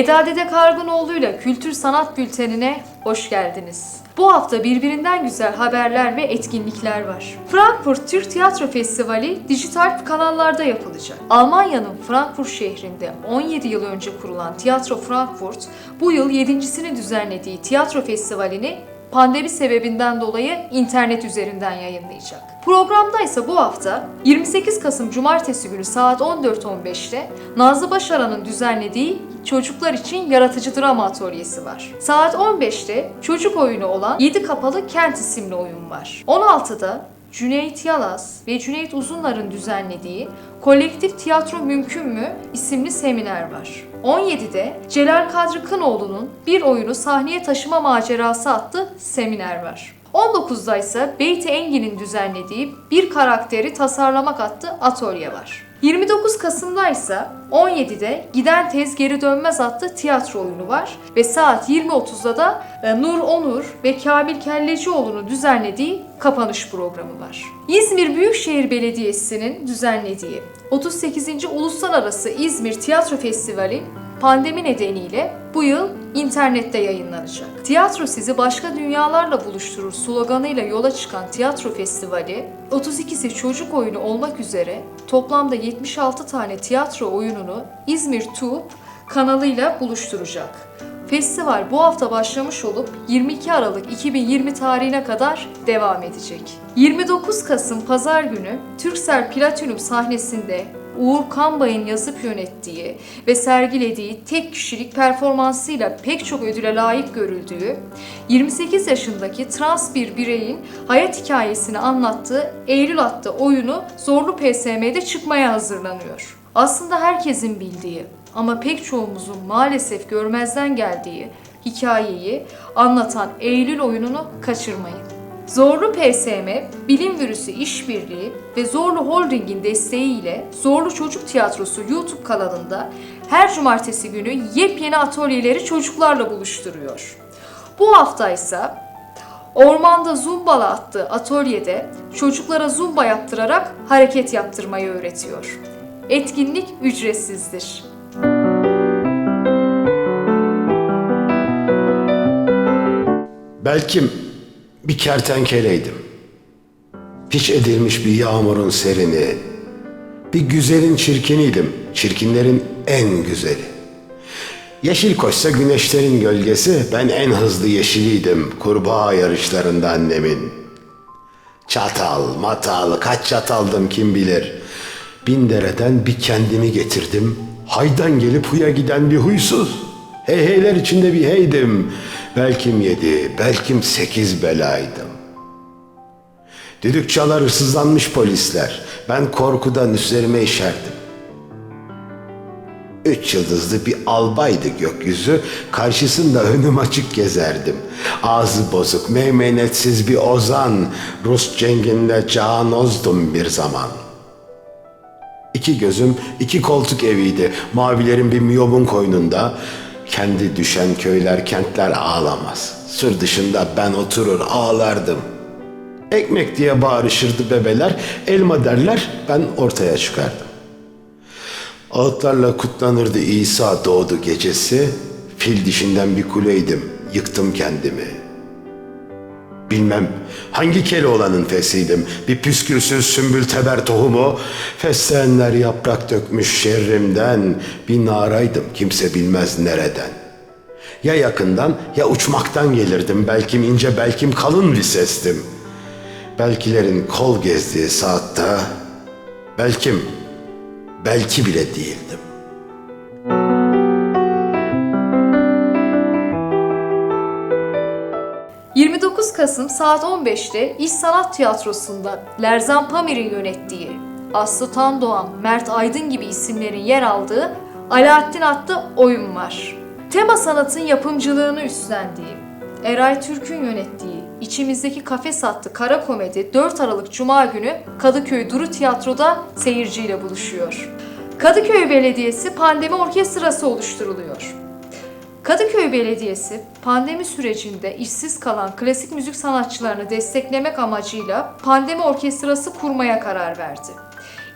Eda Dede Kargunoğlu ile Kültür Sanat Bülteni'ne hoş geldiniz. Bu hafta birbirinden güzel haberler ve etkinlikler var. Frankfurt Türk Tiyatro Festivali dijital kanallarda yapılacak. Almanya'nın Frankfurt şehrinde 17 yıl önce kurulan Tiyatro Frankfurt, bu yıl 7.sini düzenlediği tiyatro festivalini pandemi sebebinden dolayı internet üzerinden yayınlayacak. Programda ise bu hafta 28 Kasım Cumartesi günü saat 14.15'te Nazlı Başaran'ın düzenlediği çocuklar için yaratıcı drama atölyesi var. Saat 15'te çocuk oyunu olan 7 Kapalı Kent isimli oyun var. 16'da Cüneyt Yalaz ve Cüneyt Uzunlar'ın düzenlediği Kolektif Tiyatro Mümkün mü isimli seminer var. 17'de Celal Kadri Kınoğlu'nun bir oyunu sahneye taşıma macerası adlı seminer var. 19'da ise Beyti Engin'in düzenlediği bir karakteri tasarlamak adlı atölye var. 29 Kasım'da ise 17'de Giden Tez Geri Dönmez adlı tiyatro oyunu var ve saat 20.30'da da e, Nur Onur ve Kamil Kellecioğlu'nun düzenlediği kapanış programı var. İzmir Büyükşehir Belediyesi'nin düzenlediği 38. Uluslararası İzmir Tiyatro Festivali pandemi nedeniyle bu yıl internette yayınlanacak. Tiyatro sizi başka dünyalarla buluşturur sloganıyla yola çıkan tiyatro festivali, 32'si çocuk oyunu olmak üzere toplamda 76 tane tiyatro oyununu İzmir TUB kanalıyla buluşturacak. Festival bu hafta başlamış olup 22 Aralık 2020 tarihine kadar devam edecek. 29 Kasım Pazar günü Türksel Platinum sahnesinde Uğur Kambay'ın yazıp yönettiği ve sergilediği tek kişilik performansıyla pek çok ödüle layık görüldüğü, 28 yaşındaki trans bir bireyin hayat hikayesini anlattığı Eylül adlı oyunu Zorlu PSM'de çıkmaya hazırlanıyor. Aslında herkesin bildiği ama pek çoğumuzun maalesef görmezden geldiği hikayeyi anlatan Eylül oyununu kaçırmayın. Zorlu PSM, Bilim Virüsü İşbirliği ve Zorlu Holding'in desteğiyle Zorlu Çocuk Tiyatrosu YouTube kanalında her cumartesi günü yepyeni atölyeleri çocuklarla buluşturuyor. Bu hafta ise Ormanda Zumbala adlı atölyede çocuklara zumba yaptırarak hareket yaptırmayı öğretiyor. Etkinlik ücretsizdir. Belkim bir kertenkeleydim. Hiç edilmiş bir yağmurun serini, bir güzelin çirkiniydim, çirkinlerin en güzeli. Yeşil koşsa güneşlerin gölgesi, ben en hızlı yeşiliydim kurbağa yarışlarında annemin. Çatal, matal, kaç çataldım kim bilir. Bin dereden bir kendimi getirdim. Haydan gelip huya giden bir huysuz. Heyheyler içinde bir heydim. Belkim yedi, belkim sekiz belaydım. Düdük çalar hırsızlanmış polisler. Ben korkudan üzerime işerdim. Üç yıldızlı bir albaydı gökyüzü, karşısında önüm açık gezerdim. Ağzı bozuk, meymenetsiz bir ozan, Rus cenginde canozdum bir zaman. İki gözüm, iki koltuk eviydi, mavilerin bir miyobun koynunda. Kendi düşen köyler, kentler ağlamaz. Sır dışında ben oturur ağlardım. Ekmek diye bağırışırdı bebeler, elma derler, ben ortaya çıkardım. Ağıtlarla kutlanırdı İsa doğdu gecesi. Fil dişinden bir kuleydim, yıktım kendimi. Bilmem hangi Keloğlan'ın fesiydim. Bir püskülsüz sümbül teber tohumu. Fesleğenler yaprak dökmüş şerrimden. Bir naraydım kimse bilmez nereden. Ya yakından ya uçmaktan gelirdim. Belkim ince belkim kalın bir sestim. Belkilerin kol gezdiği saatte belkim belki bile değildim. – 29 Kasım saat 15'te İş Sanat Tiyatrosu'nda Lerzan Pamir'in yönettiği, Aslı Tandoğan, Mert Aydın gibi isimlerin yer aldığı Alaaddin adlı oyun var. Tema sanatın yapımcılığını üstlendiği, Eray Türk'ün yönettiği İçimizdeki Kafes adlı kara komedi 4 Aralık Cuma günü Kadıköy Duru Tiyatro'da seyirciyle buluşuyor. Kadıköy Belediyesi Pandemi Orkestrası oluşturuluyor. Kadıköy Belediyesi pandemi sürecinde işsiz kalan klasik müzik sanatçılarını desteklemek amacıyla pandemi orkestrası kurmaya karar verdi.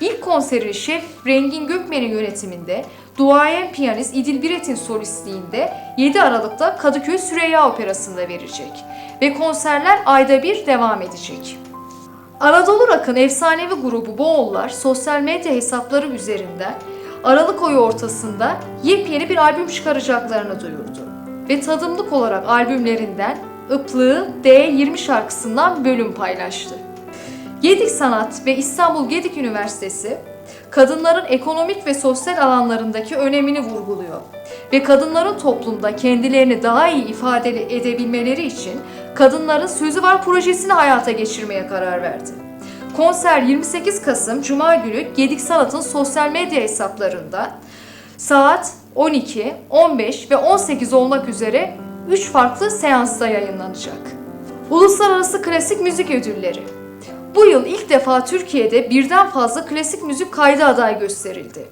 İlk konserini Şef Rengin Gökmen'in yönetiminde, duayen piyanist İdil Biret'in solistliğinde 7 Aralık'ta Kadıköy Süreyya Operası'nda verecek ve konserler ayda bir devam edecek. Anadolu Rock'ın efsanevi grubu Boğullar sosyal medya hesapları üzerinden Aralık ayı ortasında yepyeni bir albüm çıkaracaklarını duyurdu. Ve tadımlık olarak albümlerinden Iplığı D20 şarkısından bölüm paylaştı. Gedik Sanat ve İstanbul Gedik Üniversitesi kadınların ekonomik ve sosyal alanlarındaki önemini vurguluyor ve kadınların toplumda kendilerini daha iyi ifade edebilmeleri için Kadınların Sözü Var projesini hayata geçirmeye karar verdi. Konser 28 Kasım Cuma günü Gedik Sanat'ın sosyal medya hesaplarında saat 12, 15 ve 18 olmak üzere 3 farklı seansta yayınlanacak. Uluslararası Klasik Müzik Ödülleri Bu yıl ilk defa Türkiye'de birden fazla klasik müzik kaydı aday gösterildi.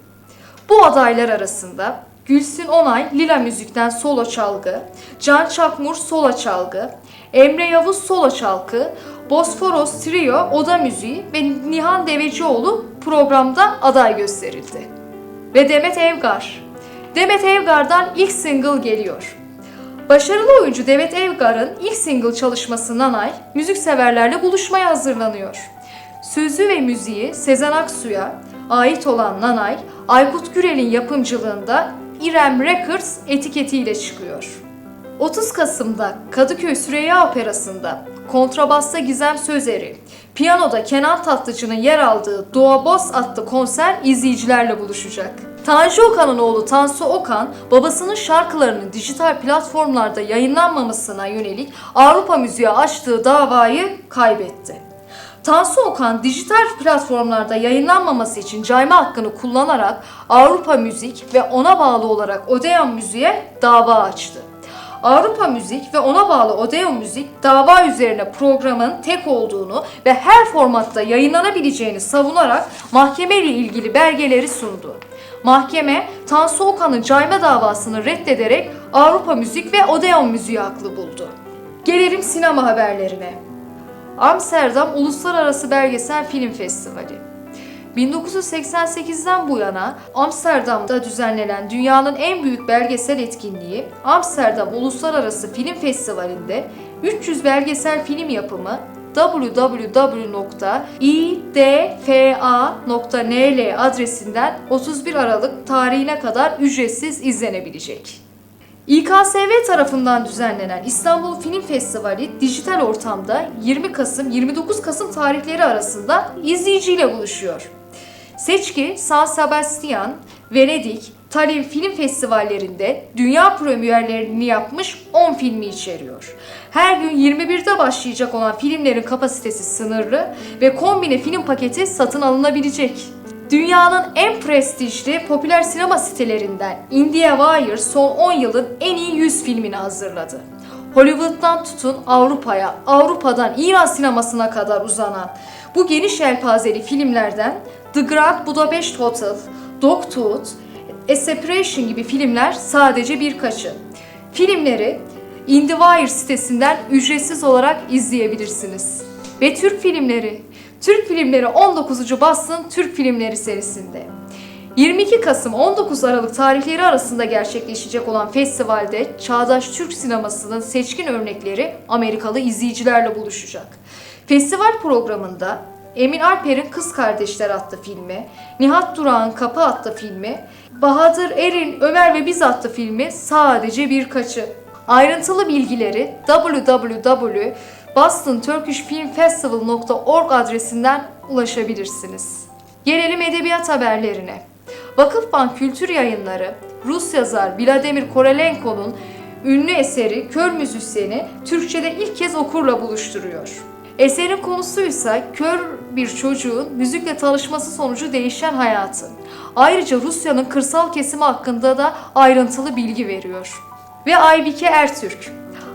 Bu adaylar arasında Gülsün Onay Lila Müzik'ten solo çalgı, Can Çakmur solo çalgı, Emre Yavuz solo çalgı, Bosforos Trio Oda Müziği ve Nihan Devecioğlu programda aday gösterildi. Ve Demet Evgar. Demet Evgar'dan ilk single geliyor. Başarılı oyuncu Demet Evgar'ın ilk single çalışması Nanay, müzikseverlerle buluşmaya hazırlanıyor. Sözü ve müziği Sezen Aksu'ya ait olan Nanay, Aykut Gürel'in yapımcılığında İrem Records etiketiyle çıkıyor. 30 Kasım'da Kadıköy Süreyya Operası'nda kontrabasta Gizem Sözeri, piyanoda Kenan Tatlıcı'nın yer aldığı Doğa Boz adlı konser izleyicilerle buluşacak. Tanju Okan'ın oğlu Tansu Okan, babasının şarkılarının dijital platformlarda yayınlanmamasına yönelik Avrupa Müziğe açtığı davayı kaybetti. Tansu Okan dijital platformlarda yayınlanmaması için cayma hakkını kullanarak Avrupa Müzik ve ona bağlı olarak Odeon Müziğe dava açtı. Avrupa Müzik ve ona bağlı Odeon Müzik dava üzerine programın tek olduğunu ve her formatta yayınlanabileceğini savunarak mahkeme ile ilgili belgeleri sundu. Mahkeme Tansu Okan'ın cayma davasını reddederek Avrupa Müzik ve Odeon Müziği haklı buldu. Gelelim sinema haberlerine. Amsterdam Uluslararası Belgesel Film Festivali. 1988'den bu yana Amsterdam'da düzenlenen dünyanın en büyük belgesel etkinliği Amsterdam Uluslararası Film Festivali'nde 300 belgesel film yapımı www.idfa.nl adresinden 31 Aralık tarihine kadar ücretsiz izlenebilecek. İKSV tarafından düzenlenen İstanbul Film Festivali dijital ortamda 20 Kasım 29 Kasım tarihleri arasında izleyiciyle buluşuyor. Seçki San Sebastian, Venedik, Tallinn Film Festivallerinde dünya premierlerini yapmış 10 filmi içeriyor. Her gün 21'de başlayacak olan filmlerin kapasitesi sınırlı ve kombine film paketi satın alınabilecek. Dünyanın en prestijli popüler sinema sitelerinden IndieWire son 10 yılın en iyi 100 filmini hazırladı. Hollywood'dan tutun Avrupa'ya, Avrupa'dan İran sinemasına kadar uzanan bu geniş yelpazeli filmlerden The Grand Budapest Hotel, Dogtooth, A Separation gibi filmler sadece birkaçı. Filmleri IndieWire sitesinden ücretsiz olarak izleyebilirsiniz. Ve Türk filmleri. Türk filmleri 19. Bastın Türk filmleri serisinde. 22 Kasım 19 Aralık tarihleri arasında gerçekleşecek olan festivalde çağdaş Türk sinemasının seçkin örnekleri Amerikalı izleyicilerle buluşacak. Festival programında Emin Alper'in Kız Kardeşler adlı filmi, Nihat Durak'ın Kapı adlı filmi, Bahadır Er'in Ömer ve Biz adlı filmi sadece birkaçı. Ayrıntılı bilgileri www.bostonturkishfilmfestival.org adresinden ulaşabilirsiniz. Gelelim edebiyat haberlerine. Vakıfbank Kültür Yayınları, Rus yazar Vladimir Korolenko'nun ünlü eseri Kör Müzisyeni Türkçe'de ilk kez okurla buluşturuyor. Eserin konusuysa kör bir çocuğun müzikle tanışması sonucu değişen hayatı. Ayrıca Rusya'nın kırsal kesimi hakkında da ayrıntılı bilgi veriyor. Ve Aybike Ertürk.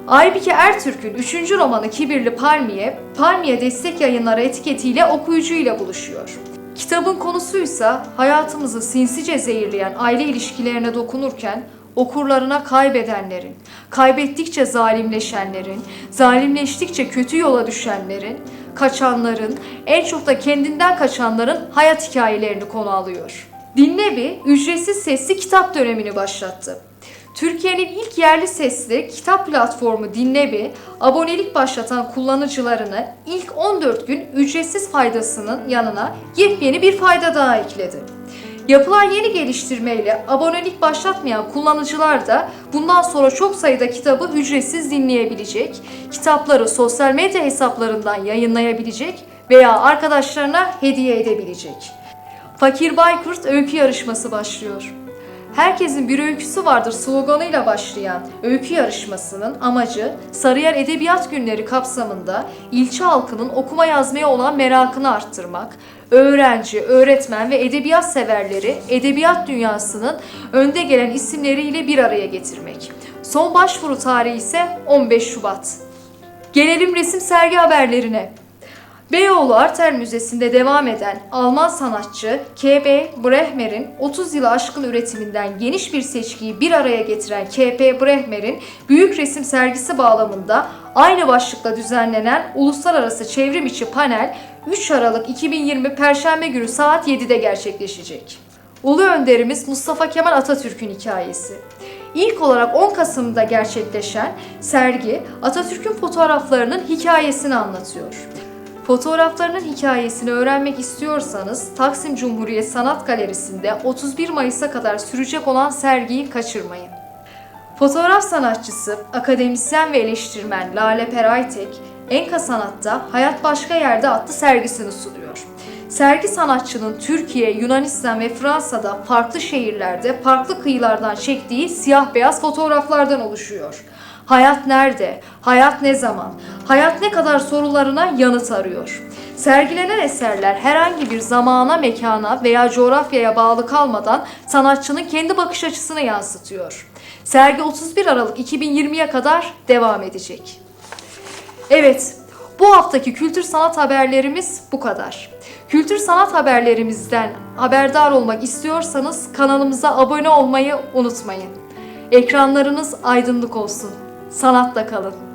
Aybike Ertürk'ün 3. romanı Kibirli Palmiye, Palmiye Destek Yayınları etiketiyle okuyucuyla buluşuyor. Kitabın konusuysa hayatımızı sinsice zehirleyen aile ilişkilerine dokunurken okurlarına kaybedenlerin, kaybettikçe zalimleşenlerin, zalimleştikçe kötü yola düşenlerin, kaçanların, en çok da kendinden kaçanların hayat hikayelerini konu alıyor. Dinlebi, ücretsiz sesli kitap dönemini başlattı. Türkiye'nin ilk yerli sesli kitap platformu Dinlebi, abonelik başlatan kullanıcılarını ilk 14 gün ücretsiz faydasının yanına yepyeni bir fayda daha ekledi. Yapılan yeni geliştirmeyle abonelik başlatmayan kullanıcılar da bundan sonra çok sayıda kitabı ücretsiz dinleyebilecek, kitapları sosyal medya hesaplarından yayınlayabilecek veya arkadaşlarına hediye edebilecek. Fakir Baykurt öykü yarışması başlıyor. Herkesin bir öyküsü vardır sloganıyla başlayan öykü yarışmasının amacı Sarıyer Edebiyat Günleri kapsamında ilçe halkının okuma yazmaya olan merakını arttırmak, öğrenci, öğretmen ve edebiyat severleri edebiyat dünyasının önde gelen isimleriyle bir araya getirmek. Son başvuru tarihi ise 15 Şubat. Gelelim resim sergi haberlerine. Beyoğlu Arter Müzesi'nde devam eden Alman sanatçı K.B. Brehmer'in 30 yılı aşkın üretiminden geniş bir seçkiyi bir araya getiren K.P. Brehmer'in büyük resim sergisi bağlamında aynı başlıkla düzenlenen uluslararası çevrim içi panel 3 Aralık 2020 Perşembe günü saat 7'de gerçekleşecek. Ulu önderimiz Mustafa Kemal Atatürk'ün hikayesi. İlk olarak 10 Kasım'da gerçekleşen sergi Atatürk'ün fotoğraflarının hikayesini anlatıyor. Fotoğraflarının hikayesini öğrenmek istiyorsanız Taksim Cumhuriyet Sanat Galerisi'nde 31 Mayıs'a kadar sürecek olan sergiyi kaçırmayın. Fotoğraf sanatçısı, akademisyen ve eleştirmen Lale Peraytek, Enka Sanat'ta Hayat Başka Yerde adlı sergisini sunuyor. Sergi sanatçının Türkiye, Yunanistan ve Fransa'da farklı şehirlerde, farklı kıyılardan çektiği siyah beyaz fotoğraflardan oluşuyor. Hayat nerede? Hayat ne zaman? Hayat ne kadar sorularına yanıt arıyor. Sergilenen eserler herhangi bir zamana, mekana veya coğrafyaya bağlı kalmadan sanatçının kendi bakış açısını yansıtıyor. Sergi 31 Aralık 2020'ye kadar devam edecek. Evet, bu haftaki kültür sanat haberlerimiz bu kadar. Kültür sanat haberlerimizden haberdar olmak istiyorsanız kanalımıza abone olmayı unutmayın. Ekranlarınız aydınlık olsun. Sanatla kalın.